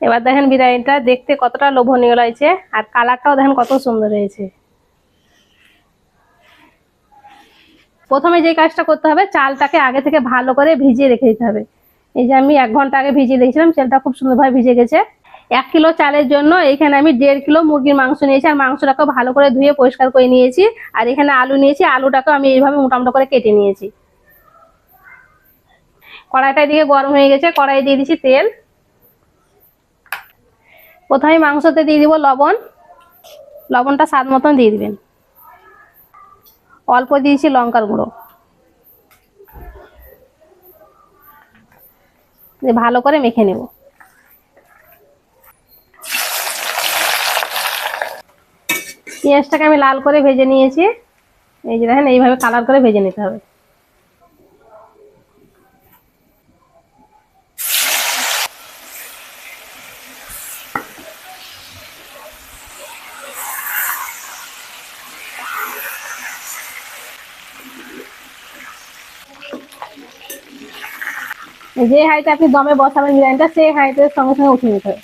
এবার দেখেন বিরিয়ানিটা দেখতে কতটা লোভনীয় লাগছে, আর কালারটাও দেখেন কত সুন্দর হয়েছে। প্রথমে যে কাজটা করতে হবে, চালটাকে আগে থেকে ভালো করে ভিজিয়ে রেখে দিতে হবে। এই যে আমি এক ঘণ্টা আগে ভিজিয়ে রেখেছিলাম চালটা খুব সুন্দরভাবে ভিজে গেছে। এক কিলো চালের জন্য এখানে আমি দেড় কিলো মুরগির মাংস নিয়েছি, আর মাংসটাকে ভালো করে ধুয়ে পরিষ্কার করে নিয়েছি। আর এখানে আলু নিয়েছি, আলুটাকেও আমি এইভাবে মোটামোটা করে কেটে নিয়েছি। কড়াইটা দিকে গরম হয়ে গেছে কড়াই দিয়ে দিচ্ছি তেল। প্রথমে মাংসতে দিয়ে দিব লবণ। লবণটা স্বাদ মতন দিয়ে দিবেন। অল্প দিয়েছি লঙ্কার গুঁড়ো। ভালো করে মেখে নেব। পেঁয়াজটাকে আমি লাল করে ভেজে নিয়েছি। এই যে দেখেন, এইভাবে কালার করে ভেজে নিতে হবে। যে হাইতে আপনি দমে বসাবেন বিরিয়ানিটা সেই হাইটের সঙ্গে সঙ্গে উঠে নিতে হবে।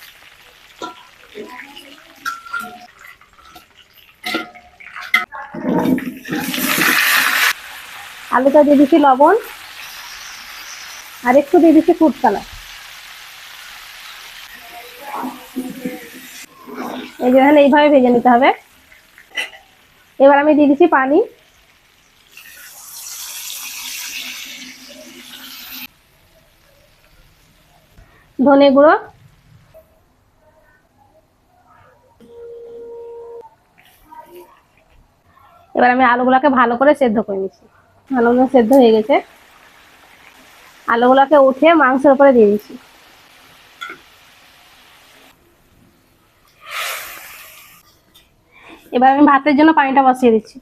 আলুটা দিয়ে দিচ্ছি লবণ, আর একটু দিয়ে দিচ্ছি ফুড কালার এই যে এইভাবে ভেজে নিতে হবে। এবার আমি দিয়ে দিচ্ছি পানি। ধনে গুঁড়ো। এবার আমি আলুগুলোকে ভালো করে সেদ্ধ করে নিচ্ছি। আলুগুলো সেদ্ধ হয়ে গেছে। আলুগুলোকে উঠে মাংসের উপরে দিয়ে দিচ্ছি। এবার আমি ভাতের জন্য পানিটা বসিয়ে দিচ্ছি।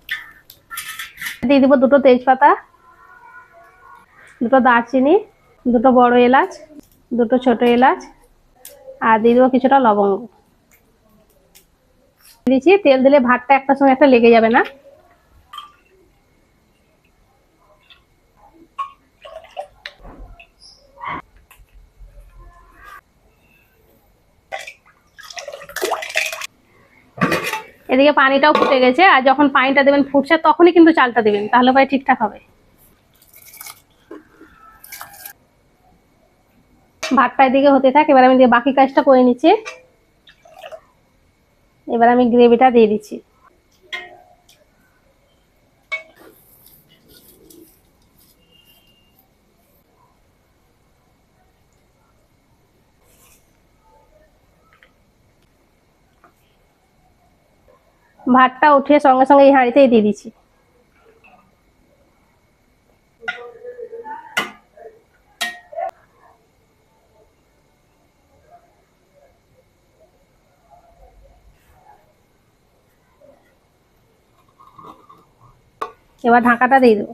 দিয়ে দিব দুটো তেজপাতা, দুটো দারচিনি, দুটো বড় এলাচ দুটো ছোট এলাচ, আর দিয়ে দেবো কিছুটা লবঙ্গ। দিচ্ছি, তেল দিলে ভাতটা একটা সঙ্গে একটা লেগে যাবে না। এদিকে পানিটাও ফুটে গেছে, আর যখন পানিটা দেবেন ফুটছে, তখনই কিন্তু চালটা দেবেন, তাহলে ভাই ঠিকঠাক হবে। ভাতটা এদিকে হতে থাক, এবার আমি বাকি কাজটা করে নিচ্ছি। এবার আমি গ্রেভিটা দিয়ে দিচ্ছি। ভাতটা উঠিয়ে সঙ্গে সঙ্গে এই হাঁড়িতেই দিয়ে দিচ্ছি। এবার ঢাকাটা দিয়ে দেবো।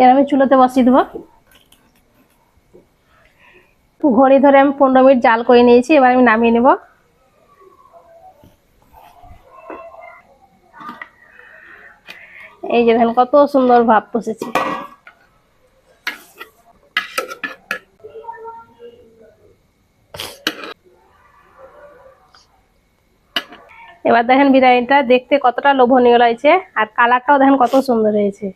এবার আমি চুলোতে বসিয়ে দেবো। ঘড়ি ধরে আমি পনেরো মিনিট জাল করে নিয়েছি, এবার আমি নামিয়ে নেব। এই যে দেখেন কত সুন্দর ভাব বসেছে। এবার দেখেন বিরিয়ানিটা দেখতে কতটা লোভনীয় লাগছে আর কালারটাও দেখেন কত সুন্দর হয়েছে।